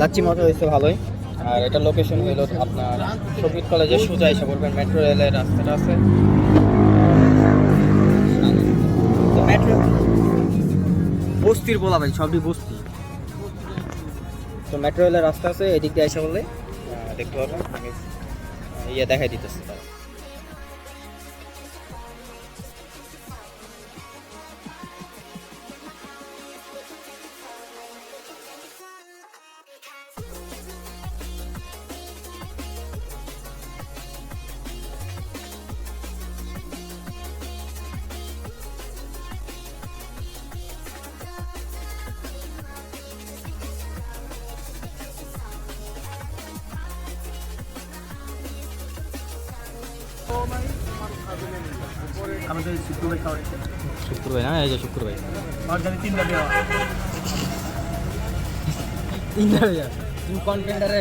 লাচ্ছি মজা হয়েছে ভালোই। আর এটা লোকেশন হইল আপনার সোজা এসে পড়বেন মেট্রো রেলের রাস্তাটা আছে। মেট্রো বস্তির বলা ভাই সবই বস্তি। তো মেট্রো রেলের রাস্তা আছে এদিক দিয়ে এসে বললে দেখতে আহ, ইয়ে দেখাই দিতেছে তারা আমাদের শুক্রবার খাওয়া শুক্রবার না এই যে শুক্রবার। আর জানি তিনটা দেওয়া তিনটা তুমি কন্টেন্টারে